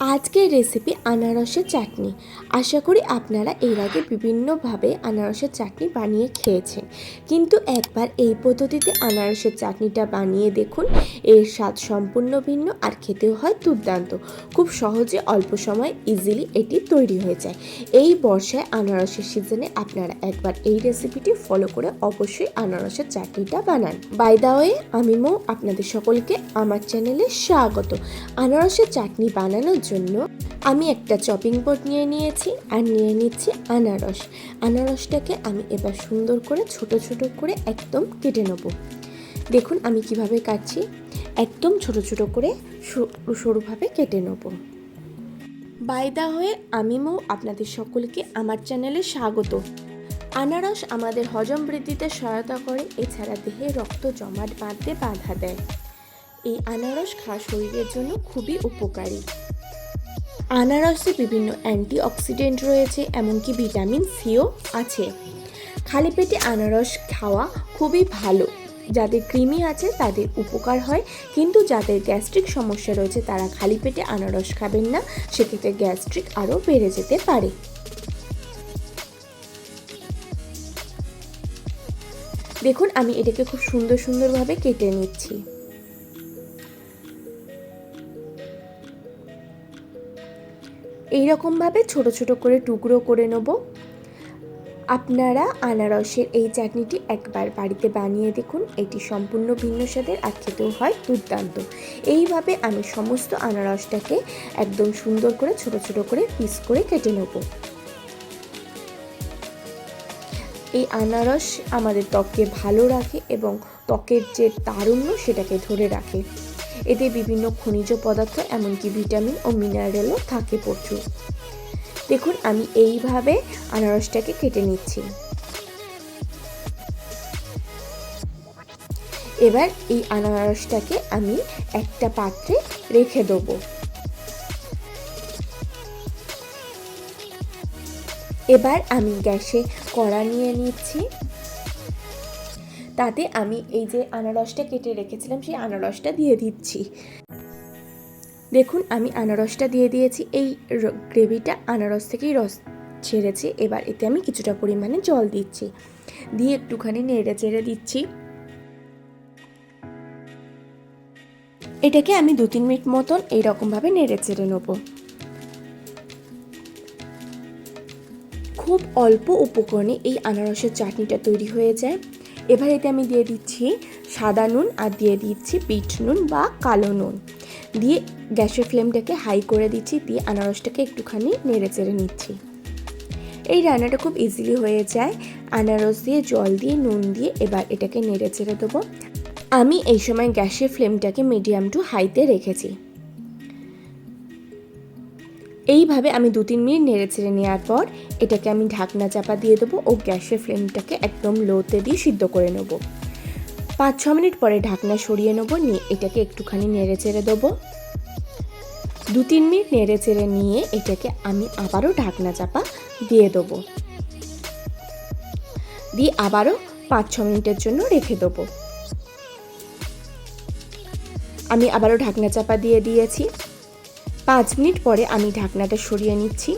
আজকের রেসিপি আনারসের চাটনি। আশা করি আপনারা এর আগে বিভিন্নভাবে আনারসের চাটনি বানিয়ে খেয়েছেন। কিন্তু একবার এই পদ্ধতিতে আনারসের চাটনিটা বানিয়ে দেখুন, এর স্বাদ সম্পূর্ণ ভিন্ন আর খেতেও হয় দুর্দান্ত। খুব সহজে অল্প সময় ইজিলি এটি তৈরি হয়ে যায়। এই বর্ষায় আনারসের সিজনে আপনারা একবার এই রেসিপিটি ফলো করে অবশ্যই আনারসের চাটনিটা বানান। বাই দা ওয়ে আমি মো, আপনাদের সকলকে আমার চ্যানেলে স্বাগত। আনারসের চাটনি বানানোর জন্য আমি একটা চপিং বোর্ড নিয়ে নিয়েছি আর নিয়ে নিচ্ছি আনারস। আনারসটাকে আমি এবার সুন্দর করে ছোট ছোট করে একদম কেটে নেব। দেখুন আমি কীভাবে কাটছি। একদম ছোট ছোট করে সরু সরুভাবে কেটে নেব। বাইদা হয়ে আমি মৌ, আপনাদের সকলকে আমার চ্যানেলে স্বাগত। আনারস আমাদের হজম বৃদ্ধিতে সহায়তা করে, এছাড়া দেহে রক্ত জমাট বাঁধতে বাধা দেয়। এই আনারস খাওয়া শরীরের জন্য খুবই উপকারী। আনারসে বিভিন্ন অ্যান্টিঅক্সিডেন্ট রয়েছে, এমনকি ভিটামিন সিও আছে। খালি পেটে আনারস খাওয়া খুবই ভালো। যাদের কৃমি আছে, তাদের উপকার হয়, কিন্তু যাদের গ্যাস্ট্রিক সমস্যা রয়েছে, তারা খালি পেটে আনারস খাবেন না, সেক্ষেত্রে গ্যাস্ট্রিক আরও বেড়ে যেতে পারে। দেখুন, আমি এটাকে খুব সুন্দর সুন্দরভাবে কেটে নিচ্ছি। এইরকমভাবে ছোট ছোট করে টুকরো করে নেব। আপনারা আনারসের এই চাটনিটি একবার বাড়িতে বানিয়ে দেখুন। এটি সম্পূর্ণ ভিন্ন স্বাদের আর খেতেও হয় দুর্দান্ত। এইভাবে আমি সমস্ত আনারসটাকে একদম সুন্দর করে ছোট ছোট করে পিস করে কেটে নেব। এই আনারস আমাদের ত্বককে ভালো রাখে এবং ত্বকের যে তারুণ্য সেটাকে ধরে রাখে। এতে বিভিন্ন খনিজ পদার্থ, এমনকি ভিটামিন ও মিনারেলও থাকে প্রচুর। দেখুন, আমি এইভাবে আনারসটাকে কেটে নিচ্ছি। এবার এই আনারসটাকে আমি একটা পাত্রে রেখে দেবো। এবার আমি গ্যাসে কড়া নিয়ে নিচ্ছি। তাতে আমি এই যে আনারসটা কেটে রেখেছিলাম, সেই আনারসটা দিয়ে দিচ্ছি। দেখুন, আমি আনারসটা দিয়ে দিয়েছি। এই গ্রেভিটা আনারস থেকেই রস ছেড়েছে। এবার এতে আমি কিছুটা পরিমাণে জল দিচ্ছি। দিয়ে একটুখানি নেড়ে চেড়ে দিচ্ছি। এটাকে আমি দু তিন মিনিট মতন এইরকমভাবে নেড়ে চেড়ে নেব। খুব অল্প উপকরণে এই আনারসের চাটনিটা তৈরি হয়ে যায়। এবার এতে আমি দিয়ে দিচ্ছি সাদা নুন আর দিয়ে দিচ্ছি বিট নুন বা কালো নুন। দিয়ে গ্যাসের ফ্লেমটাকে হাই করে দিচ্ছি, দিয়ে আনারসটাকে একটুখানি নেড়ে চেড়ে নিচ্ছি। এই রান্নাটা খুব ইজিলি হয়ে যায়। আনারস দিয়ে, জল দিয়ে, নুন দিয়ে এবার এটাকে নেড়ে চেড়ে দেবো। আমি এই সময় গ্যাসের ফ্লেমটাকে মিডিয়াম টু হাইতে রেখেছি। এইভাবে আমি দু তিন মিনিট নেড়ে ছেড়ে নেওয়ার পর এটাকে আমি ঢাকনা চাপা দিয়ে দেবো ও গ্যাসের ফ্লেমটাকে একদম লোতে দিয়ে সিদ্ধ করে নেব। পাঁচ ছ মিনিট পরে ঢাকনা সরিয়ে নেব, নিয়ে এটাকে একটুখানি নেড়ে চেড়ে দেবো। দু তিন মিনিট নেড়ে চেড়ে নিয়ে এটাকে আমি আবারও ঢাকনা চাপা দিয়ে দেবো। দিয়ে আবারও পাঁচ ছ মিনিটের জন্য রেখে দেবো। আমি আবারও ঢাকনা চাপা দিয়ে দিয়েছি। পাঁচ মিনিট পরে আমি ঢাকনাটা সরিয়ে নিচ্ছি।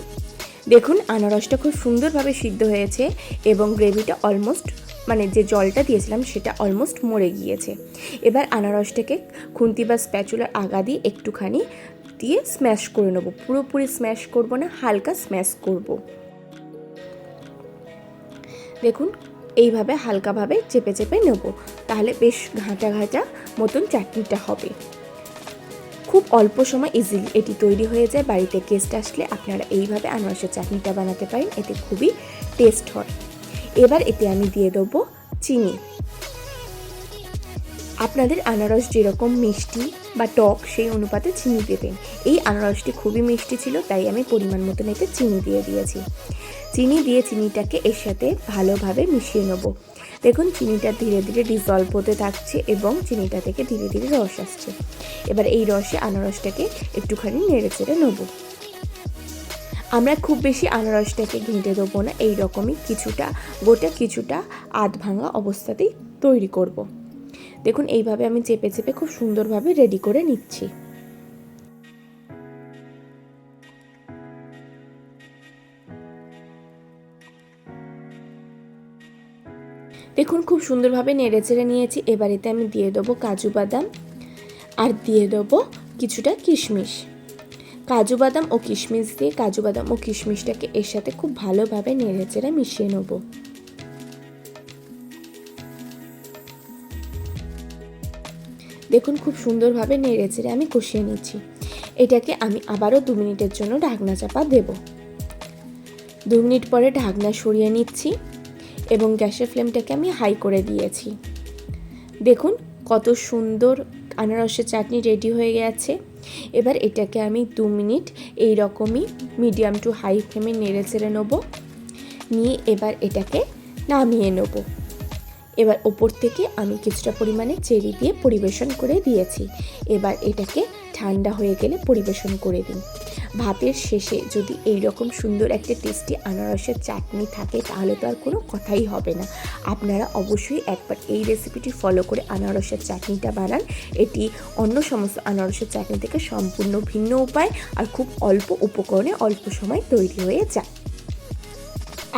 দেখুন, আনারসটা খুব সুন্দরভাবে সিদ্ধ হয়েছে এবং গ্রেভিটা অলমোস্ট মানে যে জলটা দিয়েছিলাম সেটা অলমোস্ট মরে গিয়েছে। এবার আনারসটাকে খুন্তি বা স্প্যাচুলার আগা দিয়ে একটুখানি দিয়ে স্ম্যাশ করে নেব। পুরোপুরি স্ম্যাশ করব না, হালকা স্ম্যাশ করব। দেখুন, এইভাবে হালকাভাবে চেপে চেপে নেব। তাহলে বেশ ঘাঁটা ঘাঁটা মতন চাটনিটা হবে। খুব অল্প সময় ইজিলি এটি তৈরি হয়ে যায়। বাড়িতে গেস্ট আসলে আপনারা এইভাবে আনারসের চাটনিটা বানাতে পারেন, এতে খুবই টেস্ট হয়। এবার এতে আমি দিয়ে দেবো চিনি। আপনাদের আনারস যেরকম মিষ্টি বা টক সেই অনুপাতে চিনি দেবেন এই আনারসটি খুবই মিষ্টি ছিল, তাই আমি পরিমাণ মতন এতে চিনি দিয়ে দিয়েছি। চিনি দিয়ে চিনিটাকে এর সাথে ভালোভাবে মিশিয়ে নেব। দেখুন, চিনিটা ধীরে ধীরে ডিজলভ হতে থাকছে এবং চিনিটা থেকে ধীরে ধীরে রস আসছে। এবার এই রসে আনারসটাকে একটুখানি নেড়ে চেড়ে নেব। আমরা খুব বেশি আনারসটাকে ঘেঁটে দেবো না এই রকমই কিছুটা, গোটা কিছুটা আধ ভাঙা অবস্থাতেই তৈরি করব। দেখুন, এইভাবে আমি চেপে চেপে খুব সুন্দরভাবে রেডি করে নিচ্ছি। দেখুন, খুব সুন্দরভাবে নেড়ে চেড়ে নিয়েছি। এবারেতে আমি দিয়ে দেবো কাজু বাদাম আর দিয়ে দেবো কিছুটা কিশমিশ। কাজু বাদাম ও কিশমিশ দিয়ে কাজু বাদাম ও কিশমিশটাকে এর সাথে খুব ভালোভাবে নেড়ে চেড়ে মিশিয়ে নেব। দেখুন খুব সুন্দরভাবে নেড়ে চেড়ে আমি কষিয়ে নিচ্ছি। এটাকে আমি আবারও দু মিনিটের জন্য ঢাকনা চাপা দেব। দু মিনিট পরে ঢাকনা সরিয়ে নিচ্ছি এবং গ্যাসের ফ্লেমটাকে আমি হাই করে দিয়েছি। দেখুন কত সুন্দর আনারসের চাটনি রেডি হয়ে গেছে। এবার এটাকে আমি দু মিনিট এই রকমই মিডিয়াম টু হাই ফ্লেমে নেড়ে চেড়ে নেব। নিয়ে এবার এটাকে নামিয়ে নেব। এবার ওপর থেকে আমি কিছুটা পরিমাণে চেরি দিয়ে পরিবেশন করে দিয়েছি। এবার এটাকে ঠান্ডা হয়ে গেলে পরিবেশন করে দিন। ভাতের শেষে যদি এই রকম সুন্দর একটা টেস্টি আনারসের চাটনি থাকে, তাহলে তো আর কোনো কথাই হবে না। আপনারা অবশ্যই একবার এই রেসিপিটি ফলো করে আনারসের চাটনিটা বানান। এটি অন্য সমস্ত আনারসের চাটনি থেকে সম্পূর্ণ ভিন্ন উপায় আর খুব অল্প উপকরণে অল্প সময় তৈরি হয়ে যায়।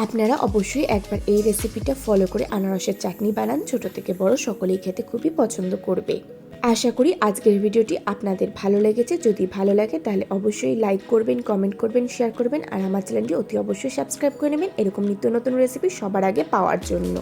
আপনারা অবশ্যই একবার এই রেসিপিটা ফলো করে আনারসের চাটনি বানান। ছোট থেকে বড় সকলেই খেতে খুবই পছন্দ করবে। আশা করি আজকের ভিডিওটি আপনাদের ভালো লেগেছে। যদি ভালো লাগে তাহলে অবশ্যই লাইক করবেন কমেন্ট করবেন শেয়ার করবেন। আর আমার চ্যানেলটি অতি অবশ্যই সাবস্ক্রাইব করে নেবেন। এরকম নিত্য নতুন রেসিপি সবার আগে পাওয়ার জন্য।